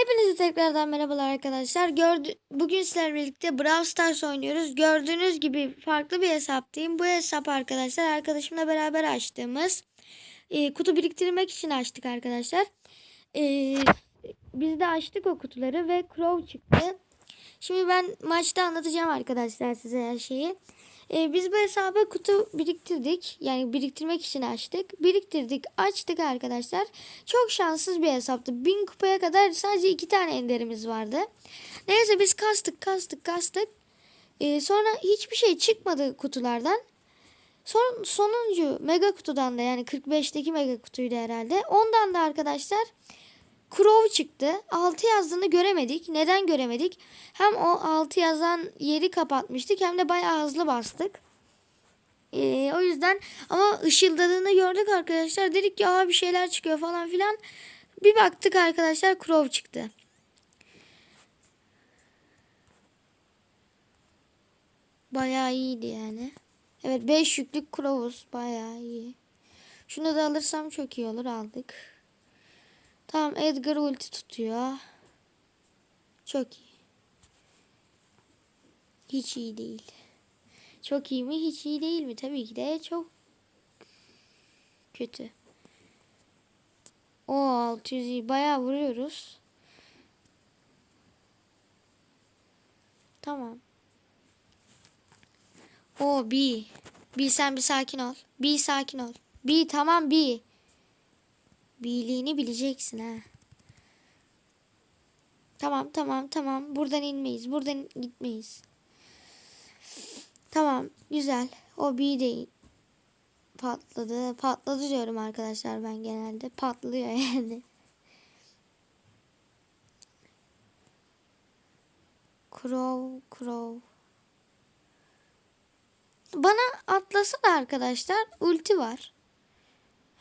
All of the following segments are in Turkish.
Hepinize tekrardan merhabalar arkadaşlar. Gördü Bugün sizlerle birlikte Brawl Stars oynuyoruz. Gördüğünüz gibi farklı bir hesaptayım. Bu hesap arkadaşlar arkadaşımla beraber açtığımız e, kutu biriktirmek için açtık arkadaşlar. E, biz de açtık o kutuları ve Crow çıktı. Şimdi ben maçta anlatacağım arkadaşlar size her şeyi. E, biz bu hesabı kutu biriktirdik. Yani biriktirmek için açtık. Biriktirdik, açtık arkadaşlar. Çok şanssız bir hesaptı. Bin kupaya kadar sadece iki tane enderimiz vardı. Neyse biz kastık, kastık, kastık. E, sonra hiçbir şey çıkmadı kutulardan. Son, sonuncu mega kutudan da yani 45'teki mega kutuydu herhalde. Ondan da arkadaşlar Crow çıktı. 6 yazdığını göremedik. Neden göremedik? Hem o 6 yazan yeri kapatmıştık hem de bayağı hızlı bastık. Ee, o yüzden ama ışıldadığını gördük arkadaşlar. Dedik ki Aa, bir şeyler çıkıyor falan filan. Bir baktık arkadaşlar Crow çıktı. Bayağı iyiydi yani. Evet 5 yüklük Crow'uz. Bayağı iyi. Şunu da alırsam çok iyi olur. Aldık. Tamam Edgar ulti tutuyor. Çok iyi. Hiç iyi değil. Çok iyi mi? Hiç iyi değil mi? Tabii ki de çok kötü. O 600 iyi. Bayağı vuruyoruz. Tamam. O B. B sen bir sakin ol. B sakin ol. B tamam B. Birliğini bileceksin ha. Tamam tamam tamam. Buradan inmeyiz. Buradan gitmeyiz. Tamam güzel. O bir de patladı. Patladı diyorum arkadaşlar ben genelde. Patlıyor yani. Crow, crow. Bana atlasa da arkadaşlar ulti var.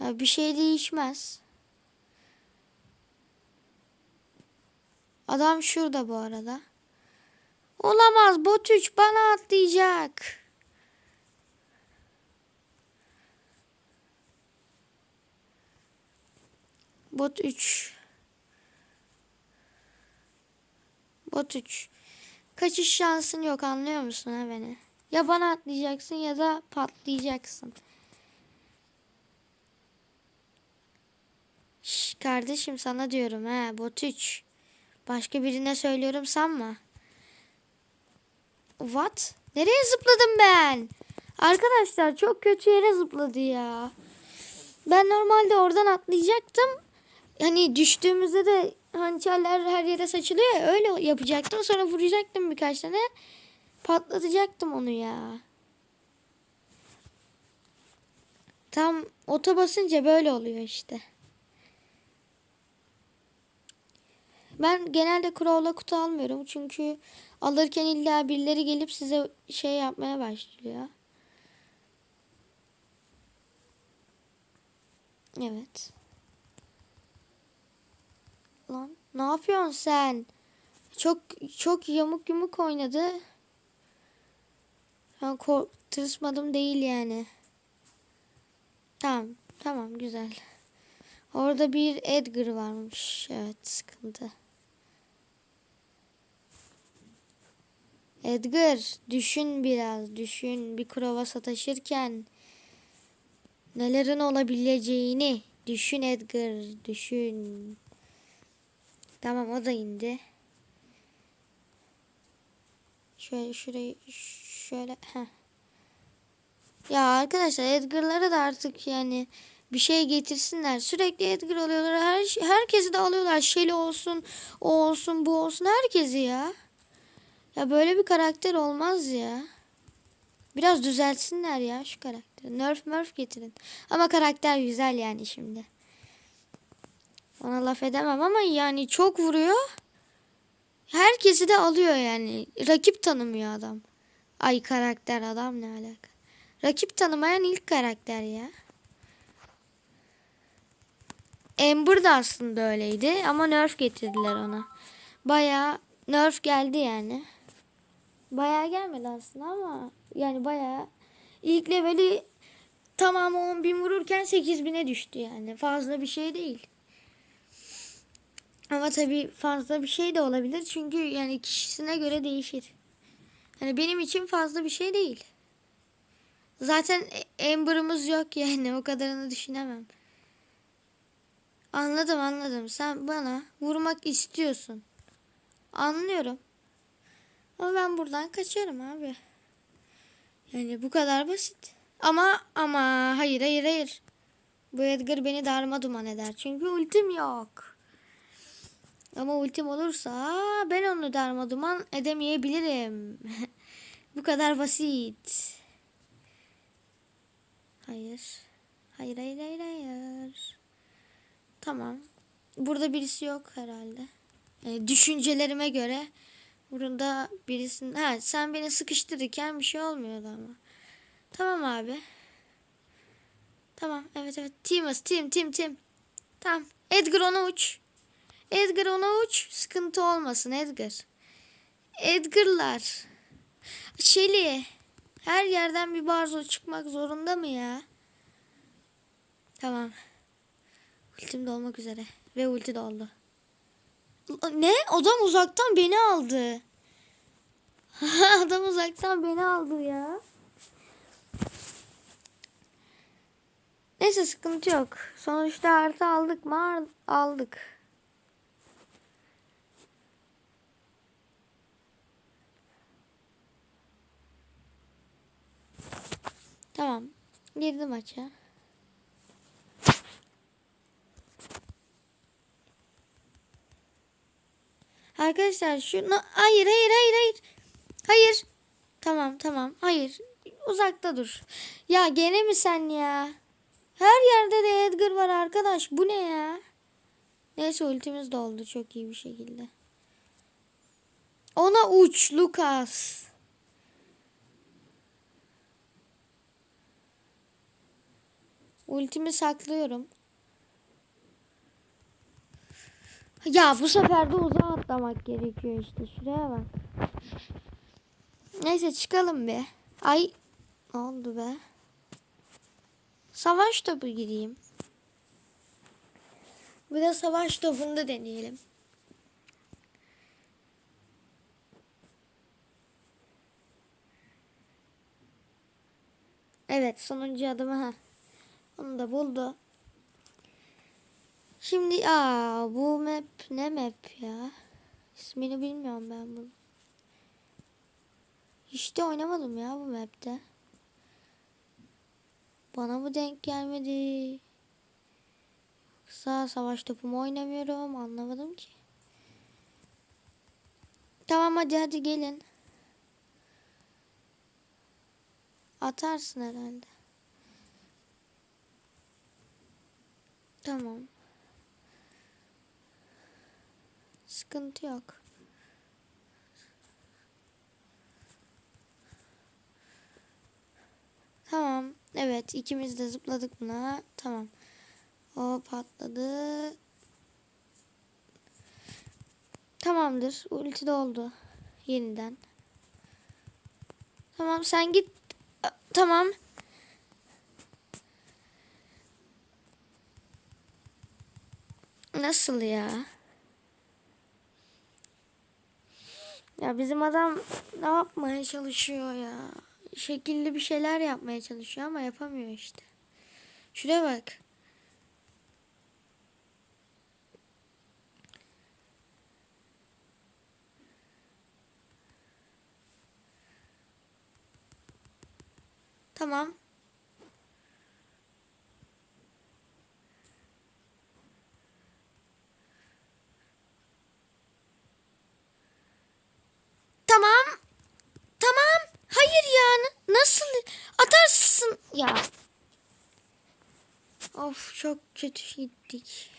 Bir şey değişmez. Adam şurada bu arada. Olamaz bot 3 bana atlayacak. Bot 3. Bot 3. Kaçış şansın yok anlıyor musun ha beni? Ya bana atlayacaksın ya da patlayacaksın. Şş, kardeşim sana diyorum ha bot 3. Başka birine söylüyorum sanma. What? Nereye zıpladım ben? Arkadaşlar çok kötü yere zıpladı ya. Ben normalde oradan atlayacaktım. Hani düştüğümüzde de hançerler her yere saçılıyor ya öyle yapacaktım. Sonra vuracaktım birkaç tane. Patlatacaktım onu ya. Tam ota basınca böyle oluyor işte. Ben genelde Crow'la kutu almıyorum. Çünkü alırken illa birileri gelip size şey yapmaya başlıyor. Evet. Lan ne yapıyorsun sen? Çok çok yamuk yumuk oynadı. Ben kork değil yani. Tamam. Tamam güzel. Orada bir Edgar varmış. Evet sıkıntı. Edgar düşün biraz düşün bir krova sataşırken nelerin olabileceğini düşün Edgar düşün. Tamam o da indi. Şöyle şurayı şöyle heh. Ya arkadaşlar Edgar'lara da artık yani bir şey getirsinler. Sürekli Edgar alıyorlar. Her herkesi de alıyorlar. Shelly olsun, o olsun, bu olsun herkesi ya. Ya böyle bir karakter olmaz ya. Biraz düzeltsinler ya şu karakteri. Nerf murf getirin. Ama karakter güzel yani şimdi. Ona laf edemem ama yani çok vuruyor. Herkesi de alıyor yani. Rakip tanımıyor adam. Ay karakter adam ne alaka. Rakip tanımayan ilk karakter ya. Ember da aslında öyleydi ama nerf getirdiler ona. Baya nerf geldi yani. Baya gelmedi aslında ama yani baya ilk leveli tamamı 10 bin vururken 8 bine düştü yani. Fazla bir şey değil. Ama tabii fazla bir şey de olabilir. Çünkü yani kişisine göre değişir. Hani benim için fazla bir şey değil. Zaten Amber'ımız yok yani o kadarını düşünemem. Anladım anladım. Sen bana vurmak istiyorsun. Anlıyorum. Ama ben buradan kaçarım abi. Yani bu kadar basit. Ama ama hayır hayır hayır. Bu Edgar beni darma duman eder. Çünkü ultim yok. Ama ultim olursa ben onu darma duman edemeyebilirim. bu kadar basit. Hayır. Hayır hayır hayır hayır. Tamam. Burada birisi yok herhalde. Yani düşüncelerime göre burada birisinin... Ha sen beni sıkıştırırken bir şey olmuyordu ama. Tamam abi. Tamam evet evet. Team'ız team team team. Tamam. Edgar ona uç. Edgar ona uç. Sıkıntı olmasın Edgar. Edgar'lar. Şeli. Her yerden bir barzo çıkmak zorunda mı ya? Tamam. Ultim dolmak üzere. Ve ulti doldu. Ne? Adam uzaktan beni aldı. Adam uzaktan beni aldı ya. Neyse sıkıntı yok. Sonuçta artı aldık mı? Aldık. Tamam. Girdim maça. Arkadaşlar şunu hayır hayır hayır hayır. Hayır. Tamam tamam. Hayır. Uzakta dur. Ya gene mi sen ya? Her yerde de Edgar var arkadaş. Bu ne ya? Neyse ultimiz doldu çok iyi bir şekilde. Ona uç Lucas. Ultimi saklıyorum. Ya bu sefer de uzağa atlamak gerekiyor işte. Şuraya bak. Neyse çıkalım be. Ay ne oldu be? Savaş topu gireyim. Bir de savaş topunda deneyelim. Evet sonuncu adımı ha. Onu da buldu. Şimdi aa bu map ne map ya? İsmini bilmiyorum ben bunu. De oynamadım ya bu map'te. Bana mı denk gelmedi? Yoksa savaş topumu oynamıyorum anlamadım ki. Tamam hadi hadi gelin. Atarsın herhalde. Tamam. Sıkıntı yok. Tamam. Evet ikimiz de zıpladık buna. Tamam. O patladı. Tamamdır. Ulti doldu. Yeniden. Tamam sen git. Tamam. Nasıl ya? Ya bizim adam ne yapmaya çalışıyor ya? Şekilli bir şeyler yapmaya çalışıyor ama yapamıyor işte. Şuraya bak. Tamam. Tamam. Tamam. Hayır ya. Nasıl? Atarsın. Ya. Of çok kötü gittik.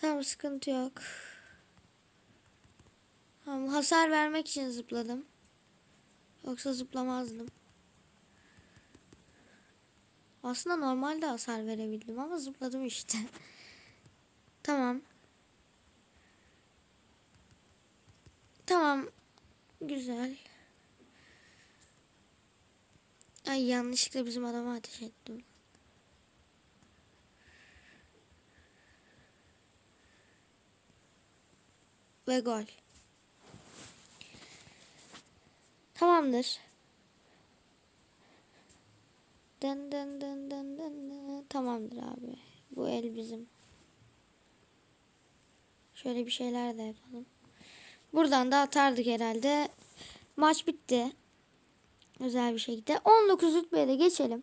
Tamam sıkıntı yok. Tamam, hasar vermek için zıpladım. Yoksa zıplamazdım. Aslında normalde hasar verebildim ama zıpladım işte. tamam. Tamam. Güzel. Ay yanlışlıkla bizim adama ateş ettim. ve gol. Tamamdır. Dın dın dın dın dın dın. Tamamdır abi. Bu el bizim. Şöyle bir şeyler de yapalım. Buradan da atardık herhalde. Maç bitti. Güzel bir şekilde. 19 rütbeye de geçelim.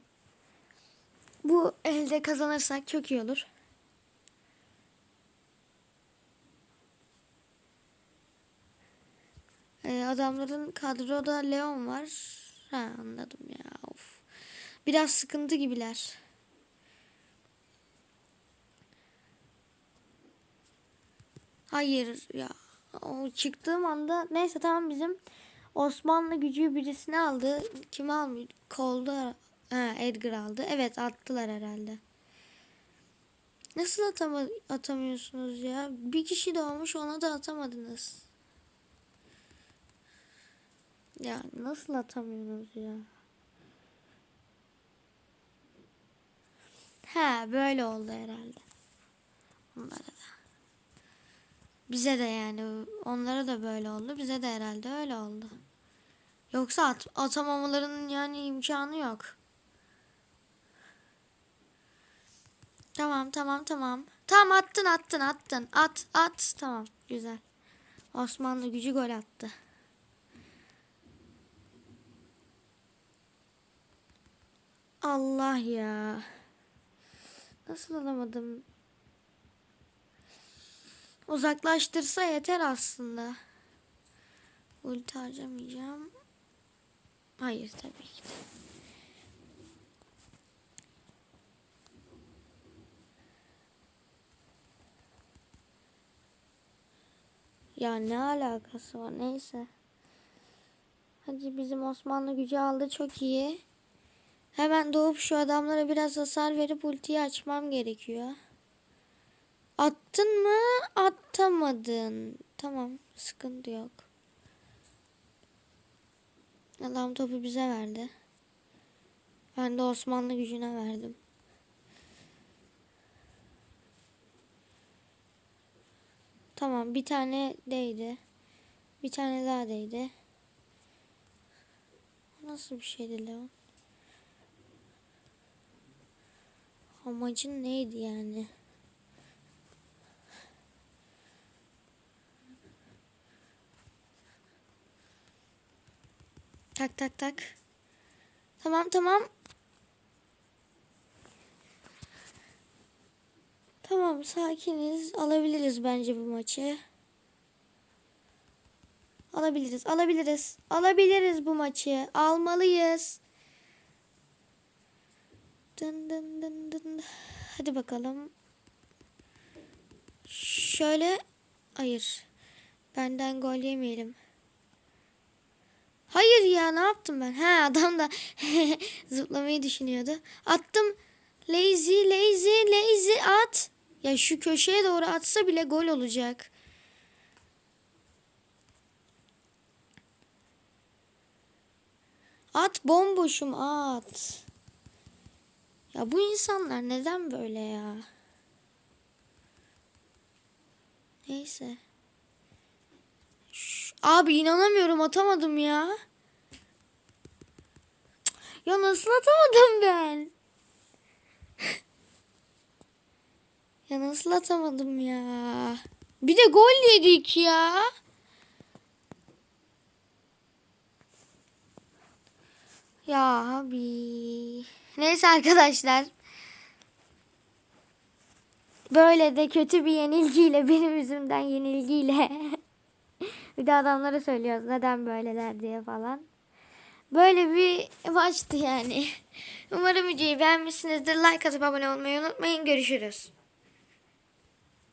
Bu elde kazanırsak çok iyi olur. Ee, adamların kadroda Leon var. Ha anladım ya. Of. Biraz sıkıntı gibiler. Hayır ya. O çıktığım anda neyse tamam bizim Osmanlı gücü birisini aldı. Kimi almıyor? Kolda ha, Edgar aldı. Evet attılar herhalde. Nasıl atama atamıyorsunuz ya? Bir kişi doğmuş ona da atamadınız. Ya nasıl atamıyorsunuz ya? Ha böyle oldu herhalde. Onlara da. Bize de yani onlara da böyle oldu. Bize de herhalde öyle oldu. Yoksa at, atamamalarının yani imkanı yok. Tamam tamam tamam. Tamam attın attın attın. At at tamam güzel. Osmanlı gücü gol attı. Allah ya. Nasıl alamadım? Uzaklaştırsa yeter aslında. Ulti harcamayacağım. Hayır tabii ki de. Ya ne alakası var neyse. Hadi bizim Osmanlı gücü aldı çok iyi. Hemen doğup şu adamlara biraz hasar verip ultiyi açmam gerekiyor. Attın mı? Atamadın. Tamam sıkıntı yok. Adam topu bize verdi. Ben de Osmanlı gücüne verdim. Tamam bir tane değdi. Bir tane daha değdi. Nasıl bir şeydi Leon? Amacın neydi yani? Tak tak tak. Tamam tamam. Tamam sakiniz. Alabiliriz bence bu maçı. Alabiliriz. Alabiliriz. Alabiliriz bu maçı. Almalıyız. Dın dın dın dın. Hadi bakalım. Şöyle. Hayır. Benden gol yemeyelim. Hayır ya ne yaptım ben? He adam da zıplamayı düşünüyordu. Attım. Lazy lazy lazy at. Ya şu köşeye doğru atsa bile gol olacak. At bomboşum at. Ya bu insanlar neden böyle ya? Neyse. Abi inanamıyorum atamadım ya. Ya nasıl atamadım ben? ya nasıl atamadım ya? Bir de gol yedik ya. Ya abi. Neyse arkadaşlar. Böyle de kötü bir yenilgiyle benim yüzümden yenilgiyle. bir de adamlara söylüyoruz neden böyleler diye falan. Böyle bir maçtı yani. Umarım videoyu beğenmişsinizdir. Like atıp abone olmayı unutmayın. Görüşürüz.